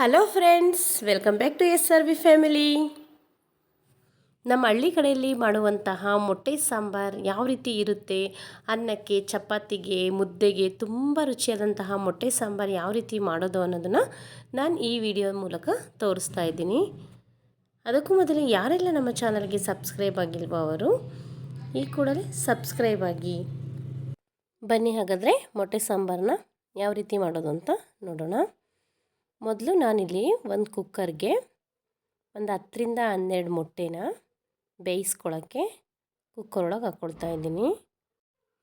Hello friends welcome back to S R V family ನಮ್ಮ ಹಳ್ಳಿ ಕಡೆಯಲ್ಲಿ ಮಾಡುವಂತಹ ಮೊಟ್ಟೆ ಸಾಂಬಾರು ಯಾವ ರೀತಿ ಇರುತ್ತೆ? ಅನ್ನಕ್ಕೆ, ಚಪಾತಿಗೆ, ಮುದ್ದೆಗೆ ತುಂಬ ರುಚಿಯಾದಂತಹ ಮೊಟ್ಟೆ ಸಾಂಬಾರು ಯಾವ ರೀತಿ ಮಾಡೋದು ಅನ್ನೋದನ್ನು ನಾನು ಈ ವಿಡಿಯೋ ಮೂಲಕ ತೋರಿಸ್ತಾ ಇದ್ದೀನಿ. ಅದಕ್ಕೂ ಮೊದಲು ಯಾರೆಲ್ಲ ನಮ್ಮ ಚಾನಲ್ಗೆ ಸಬ್ಸ್ಕ್ರೈಬ್ ಆಗಿಲ್ವೋ ಅವರು, ಈ ಕೂಡಲೇ ಸಬ್ಸ್ಕ್ರೈಬ್ ಆಗಿ. ಬನ್ನಿ ಹಾಗಾದರೆ ಮೊಟ್ಟೆ ಸಾಂಬಾರನ್ನ ಯಾವ ರೀತಿ ಮಾಡೋದು ಅಂತ ನೋಡೋಣ. ಮೊದಲು ನಾನಿಲ್ಲಿ ಒಂದು ಕುಕ್ಕರ್ಗೆ ಒಂದು ಹತ್ತರಿಂದ ಹನ್ನೆರಡು ಮೊಟ್ಟೆನ ಬೇಯಿಸ್ಕೊಳ್ಳೋಕ್ಕೆ ಕುಕ್ಕರ್ ಒಳಗೆ ಹಾಕ್ಕೊಳ್ತಾ ಇದ್ದೀನಿ.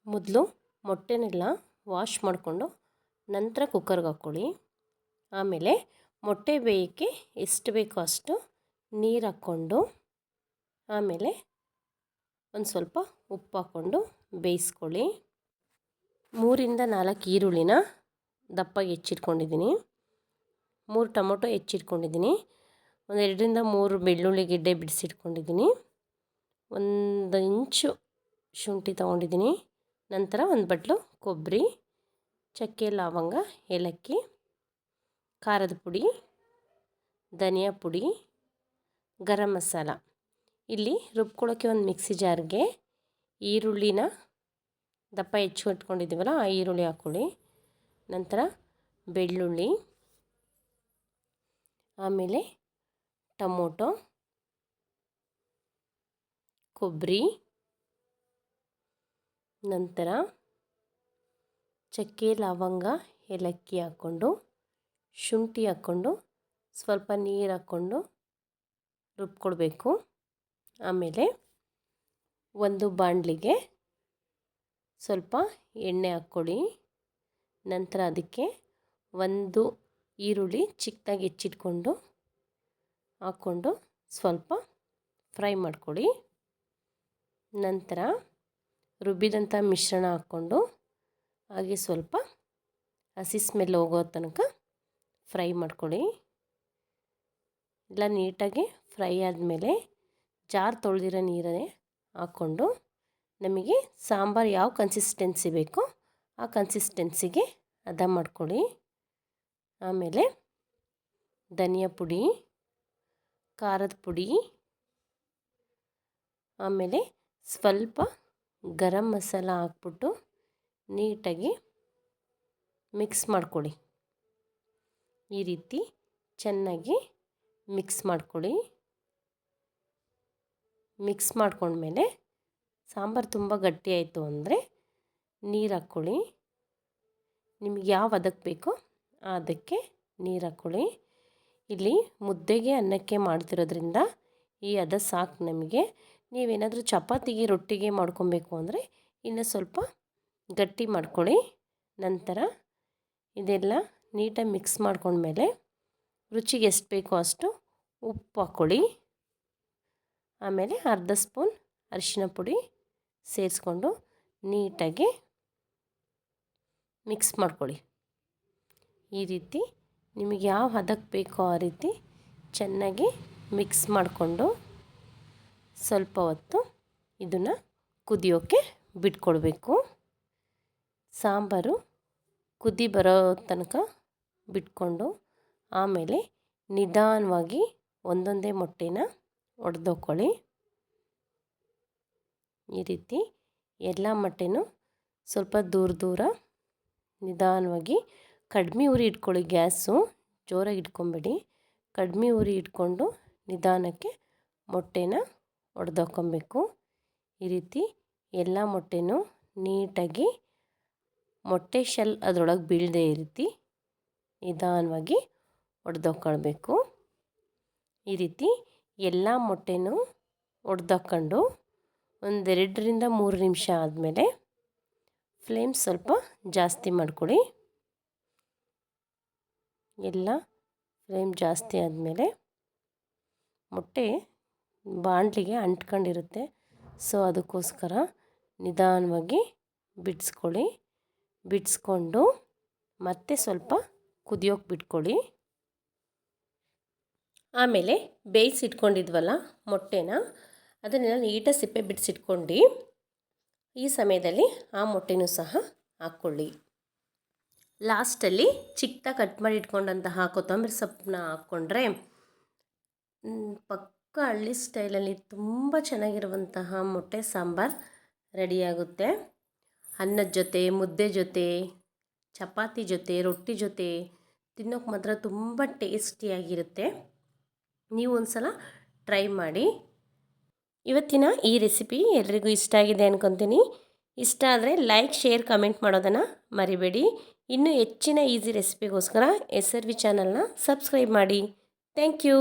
ಮೊದಲು ಮೊಟ್ಟೆನೆಲ್ಲ ವಾಶ್ ಮಾಡಿಕೊಂಡು ನಂತರ ಕುಕ್ಕರ್ಗೆ ಹಾಕ್ಕೊಳ್ಳಿ. ಆಮೇಲೆ ಮೊಟ್ಟೆ ಬೇಯಕ್ಕೆ ಎಷ್ಟು ಬೇಕೋ ಅಷ್ಟು ನೀರು ಹಾಕ್ಕೊಂಡು ಆಮೇಲೆ ಒಂದು ಸ್ವಲ್ಪ ಉಪ್ಪು ಹಾಕ್ಕೊಂಡು ಬೇಯಿಸ್ಕೊಳ್ಳಿ. ಮೂರಿಂದ ನಾಲ್ಕು ಈರುಳ್ಳಿನ ದಪ್ಪಗೆ ಹೆಚ್ಚಿಟ್ಕೊಂಡಿದ್ದೀನಿ. ಮೂರು ಟೊಮೊಟೊ ಹೆಚ್ಚಿಟ್ಕೊಂಡಿದ್ದೀನಿ. ಒಂದು ಎರಡರಿಂದ ಮೂರು ಬೆಳ್ಳುಳ್ಳಿ ಗಿಡ್ಡೆ ಬಿಡಿಸಿಟ್ಕೊಂಡಿದ್ದೀನಿ. ಒಂದು ಇಂಚು ಶುಂಠಿ ತೊಗೊಂಡಿದ್ದೀನಿ. ನಂತರ ಒಂದು ಬಟ್ಲು ಕೊಬ್ಬರಿ, ಚಕ್ಕೆ, ಲವಂಗ, ಏಲಕ್ಕಿ, ಖಾರದ ಪುಡಿ, ಧನಿಯಾ ಪುಡಿ, ಗರಂ ಮಸಾಲ. ಇಲ್ಲಿ ರುಬ್ಕೊಳ್ಳೋಕ್ಕೆ ಒಂದು ಮಿಕ್ಸಿ ಜಾರ್ಗೆ ಈರುಳ್ಳಿನ ದಪ್ಪ ಹೆಚ್ಚು ಇಟ್ಕೊಂಡಿದ್ದೀವಲ್ಲ ಆ ಈರುಳ್ಳಿ ಹಾಕ್ಕೊಳ್ಳಿ. ನಂತರ ಬೆಳ್ಳುಳ್ಳಿ ಆಮೇಲೆ ಟೊಮೊಟೊ, ಕೊಬ್ಬರಿ, ನಂತರ ಚಕ್ಕೆ, ಲವಂಗ, ಏಲಕ್ಕಿ ಹಾಕ್ಕೊಂಡು, ಶುಂಠಿ ಹಾಕ್ಕೊಂಡು, ಸ್ವಲ್ಪ ನೀರು ಹಾಕ್ಕೊಂಡು ರುಬ್ಕೊಳ್ಬೇಕು ಆಮೇಲೆ ಒಂದು ಬಾಣಲಿಗೆ ಸ್ವಲ್ಪ ಎಣ್ಣೆ ಹಾಕ್ಕೊಳ್ಳಿ. ನಂತರ ಅದಕ್ಕೆ ಒಂದು ಈರುಳ್ಳಿ ಚಿಕ್ಕದಾಗಿ ಹೆಚ್ಚಿಟ್ಕೊಂಡು ಹಾಕ್ಕೊಂಡು ಸ್ವಲ್ಪ ಫ್ರೈ ಮಾಡ್ಕೊಳ್ಳಿ. ನಂತರ ರುಬ್ಬಿದಂಥ ಮಿಶ್ರಣ ಹಾಕ್ಕೊಂಡು ಹಾಗೆ ಸ್ವಲ್ಪ ಹಸಿ ಸ್ಮೆಲ್ ಹೋಗೋ ತನಕ ಫ್ರೈ ಮಾಡ್ಕೊಳ್ಳಿ. ಎಲ್ಲ ನೀಟಾಗಿ ಫ್ರೈ ಆದಮೇಲೆ ಜಾರ್ ತೊಳೆದಿರೋ ನೀರನ್ನೇ ಹಾಕ್ಕೊಂಡು ನಮಗೆ ಸಾಂಬಾರು ಯಾವ ಕನ್ಸಿಸ್ಟೆನ್ಸಿ ಬೇಕೋ ಆ ಕನ್ಸಿಸ್ಟೆನ್ಸಿಗೆ ಅದ ಮಾಡ್ಕೊಳ್ಳಿ. ಆಮೇಲೆ ಧನಿಯಾ ಪುಡಿ, ಖಾರದ ಪುಡಿ, ಆಮೇಲೆ ಸ್ವಲ್ಪ ಗರಂ ಮಸಾಲ ಹಾಕ್ಬಿಟ್ಟು ನೀಟಾಗಿ ಮಿಕ್ಸ್ ಮಾಡ್ಕೊಳ್ಳಿ. ಈ ರೀತಿ ಚೆನ್ನಾಗಿ ಮಿಕ್ಸ್ ಮಾಡ್ಕೊಳ್ಳಿ. ಮಿಕ್ಸ್ ಮಾಡ್ಕೊಂಡ್ಮೇಲೆ ಸಾಂಬಾರು ತುಂಬ ಗಟ್ಟಿ ಆಯಿತು ಅಂದರೆ ನೀರು ಹಾಕ್ಕೊಳ್ಳಿ. ನಿಮ್ಗೆ ಯಾವ ಅದಕ್ಕೆ ಬೇಕೋ ಅದಕ್ಕೆ ನೀರು ಹಾಕ್ಕೊಳ್ಳಿ ಇಲ್ಲಿ ಮುದ್ದೆಗೆ ಅನ್ನಕ್ಕೆ ಮಾಡ್ತಿರೋದ್ರಿಂದ ಈ ಅದ ಸಾಕು ನಮಗೆ. ನೀವೇನಾದರೂ ಚಪಾತಿಗೆ, ರೊಟ್ಟಿಗೆ ಮಾಡ್ಕೊಬೇಕು ಅಂದರೆ ಇನ್ನು ಸ್ವಲ್ಪ ಗಟ್ಟಿ ಮಾಡ್ಕೊಳ್ಳಿ. ನಂತರ ಇದೆಲ್ಲ ನೀಟಾಗಿ ಮಿಕ್ಸ್ ಮಾಡ್ಕೊಂಡ್ಮೇಲೆ ರುಚಿಗೆ ಎಷ್ಟು ಬೇಕೋ ಅಷ್ಟು ಉಪ್ಪು ಹಾಕ್ಕೊಳ್ಳಿ ಆಮೇಲೆ ಅರ್ಧ ಸ್ಪೂನ್ ಅರಿಶಿನ ಪುಡಿ ಸೇರಿಸ್ಕೊಂಡು ನೀಟಾಗಿ ಮಿಕ್ಸ್ ಮಾಡ್ಕೊಳ್ಳಿ. ಈ ರೀತಿ ನಿಮಗೆ ಯಾವ ಹದಕ್ಕೆ ಬೇಕೋ ಆ ರೀತಿ ಚೆನ್ನಾಗಿ ಮಿಕ್ಸ್ ಮಾಡಿಕೊಂಡು ಸ್ವಲ್ಪ ಹೊತ್ತು ಇದನ್ನು ಕುದಿಯೋಕ್ಕೆ ಬಿಟ್ಕೊಡ್ಬೇಕು. ಸಾಂಬಾರು ಕುದಿ ಬರೋ ತನಕ ಬಿಟ್ಕೊಂಡು ಆಮೇಲೆ ನಿಧಾನವಾಗಿ ಒಂದೊಂದೇ ಮೊಟ್ಟೆನ ಒಡೆದೋಕೊಳ್ಳಿ. ಈ ರೀತಿ ಎಲ್ಲ ಮೊಟ್ಟೆನೂ ಸ್ವಲ್ಪ ದೂರ ದೂರ ನಿಧಾನವಾಗಿ ಕಡಿಮೆ ಉರಿ ಇಟ್ಕೊಳ್ಳಿ ಗ್ಯಾಸು, ಜೋರಾಗಿ ಇಟ್ಕೊಬೇಡಿ. ಕಡಿಮೆ ಉರಿ ಇಟ್ಕೊಂಡು ನಿಧಾನಕ್ಕೆ ಮೊಟ್ಟೆನ ಒಡೆದಾಕೊಬೇಕು. ಈ ರೀತಿ ಎಲ್ಲ ಮೊಟ್ಟೆನೂ ನೀಟಾಗಿ ಮೊಟ್ಟೆ ಶೆಲ್ ಅದರೊಳಗೆ ಬೀಳದೆ ಈ ರೀತಿ ನಿಧಾನವಾಗಿ ಒಡೆದಾಕೊಳ್ಬೇಕು. ಈ ರೀತಿ ಎಲ್ಲ ಮೊಟ್ಟೆನೂ ಒಡೆದಾಕೊಂಡು ಒಂದೆರಡರಿಂದ ಮೂರು ನಿಮಿಷ ಆದಮೇಲೆ ಫ್ಲೇಮ್ ಸ್ವಲ್ಪ ಜಾಸ್ತಿ ಮಾಡ್ಕೊಳ್ಳಿ. ಎಲ್ಲ ಫ್ಲೇಮ್ ಜಾಸ್ತಿ ಆದಮೇಲೆ ಮೊಟ್ಟೆ ಬಾಣಲಿಗೆ ಅಂಟ್ಕೊಂಡಿರುತ್ತೆ. ಸೊ, ಅದಕ್ಕೋಸ್ಕರ ನಿಧಾನವಾಗಿ ಬಿಡಿಸ್ಕೊಳ್ಳಿ. ಬಿಡಿಸ್ಕೊಂಡು ಮತ್ತೆ ಸ್ವಲ್ಪ ಕುದಿಯೋಕೆ ಬಿಟ್ಕೊಳ್ಳಿ. ಆಮೇಲೆ ಬೇಯಿಸಿಟ್ಕೊಂಡಿದ್ವಲ್ಲ ಮೊಟ್ಟೆನ, ಅದನ್ನೆಲ್ಲ ನೀಟಾಗಿ ಸಿಪ್ಪೆ ಬಿಡಿಸಿಟ್ಕೊಂಡು ಈ ಸಮಯದಲ್ಲಿ ಆ ಮೊಟ್ಟೆನೂ ಸಹ ಹಾಕ್ಕೊಳ್ಳಿ. ಲಾಸ್ಟಲ್ಲಿ ಚಿಕ್ಕದಾಗಿ ಕಟ್ ಮಾಡಿ ಇಟ್ಕೊಂಡಂತಹ ಕೊತ್ತಂಬರಿ ಸೊಪ್ಪನ್ನ ಹಾಕ್ಕೊಂಡ್ರೆ ಪಕ್ಕ ಹಳ್ಳಿ ಸ್ಟೈಲಲ್ಲಿ ತುಂಬ ಚೆನ್ನಾಗಿರುವಂತಹ ಮೊಟ್ಟೆ ಸಾಂಬಾರು ರೆಡಿಯಾಗುತ್ತೆ ಅನ್ನದ ಜೊತೆ, ಮುದ್ದೆ ಜೊತೆ, ಚಪಾತಿ ಜೊತೆ, ರೊಟ್ಟಿ ಜೊತೆ ತಿನ್ನೋಕೆ ಮಾತ್ರ ತುಂಬ ಟೇಸ್ಟಿಯಾಗಿರುತ್ತೆ. ನೀವು ಒಂದು ಸಲ ಟ್ರೈ ಮಾಡಿ. ಇವತ್ತಿನ ಈ ರೆಸಿಪಿ ಎಲ್ರಿಗೂ ಇಷ್ಟ ಆಗಿದೆ ಅನ್ಕೊತೀನಿ. ಇಷ್ಟ ಆದರೆ ಲೈಕ್, ಶೇರ್, ಕಮೆಂಟ್ ಮಾಡೋದನ್ನು ಮರಿಬೇಡಿ. ಇನ್ನೂ ಹೆಚ್ಚಿನ ಈಸಿ ರೆಸಿಪಿಗೋಸ್ಕರ ಎಸ್ ಆರ್ ವಿ ಚಾನಲ್ನ ಸಬ್ಸ್ಕ್ರೈಬ್ ಮಾಡಿ. Thank you.